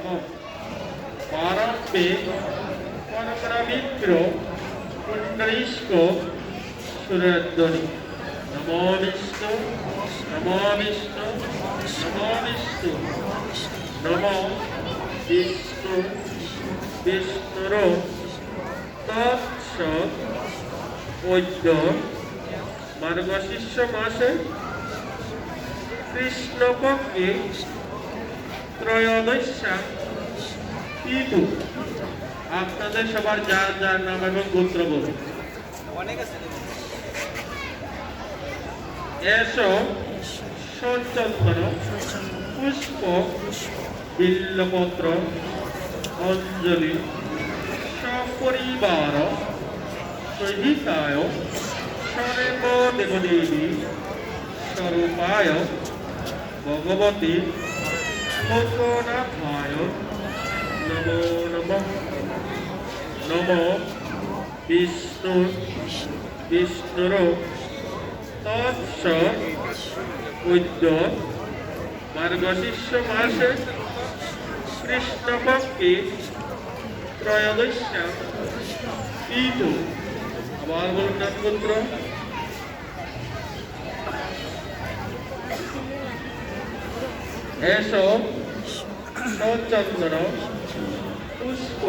নম পারম্পে পরপরামিত্র পুণ্ডরীষ্ক সুরধ্বনি নমো বিষ্ণু নমো বিষ্ণু নমো বিষ্ণু, বিষ্ণুর তৎস ঐদ্য মার্গশিষ্য মাসে কৃষ্ণপক্ষে ত্রয়োদশা তিথু আপনাদের সবার যার যার নাম এবং গোত্র বলুন। এসো সচন্দন পুষ্প, বিল্লপত্র, অঞ্জলি, সপরিবার, সহিতায় সর্ব দেবদেবী স্বরূপায়, ভগবতী লোকনাথায় নমো নমঃ বিষ্ণু বিষ্ণুর তৎস উদ্য মার্গশিষ্য মাসে কৃষ্ণপক্ষে ত্রয়োদশা তিথু আবার বলুন নাম এসো। সচন্দন, পুষ্প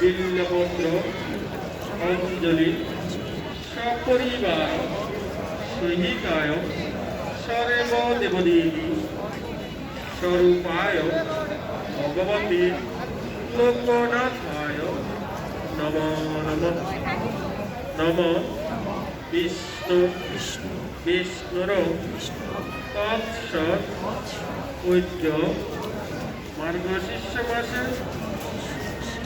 বিল্লপত্র অঞ্জলি, সপরিবার, সহিতায়, সর্ব দেবদেবী, স্বরূপায়, ভগবতী, লোকনাথায়, নম নম। নম। বিষ্ণু বিষ্ণুর তৎস পূজ্য মার্গশিষ্য মাসে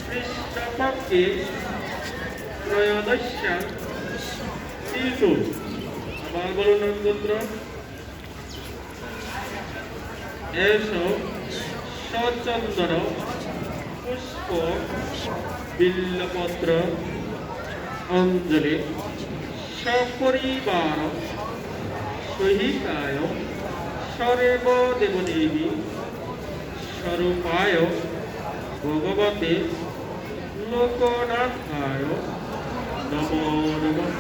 কৃষ্ণপক্ষে ত্রয়োদশা তিথু আবার বলুন নক্ষত্র এসো সচন্দন পুষ্প বিল্লপত্র অঞ্জলি সপরিবার সহিতায় সর্ব দেবদেবী, স্বরূপায় ভগবতে লোকনাথায় নমো নমঃ।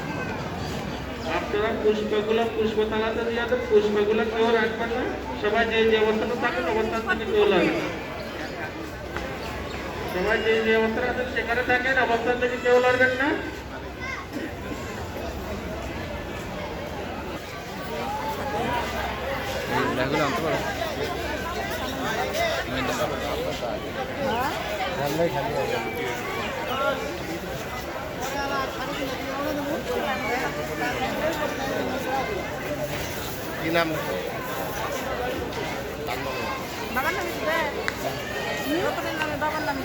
আপনারা পুষ্পগুলো পুষ্প তালাতে দিয়ে পুষ্পগুলো কেউ রাখবেন না। সবাই যে যে অবস্থানে থাকেন, অবস্থান থেকে কেউ লাগবে। সবাই যে যে অবস্থানে আছেন, সেখানে থাকেন, অবস্থান থেকে কেউ লড়বেন না। এগুলো আনতে পারো। কি নাম? বাবার নামে বাবার নামে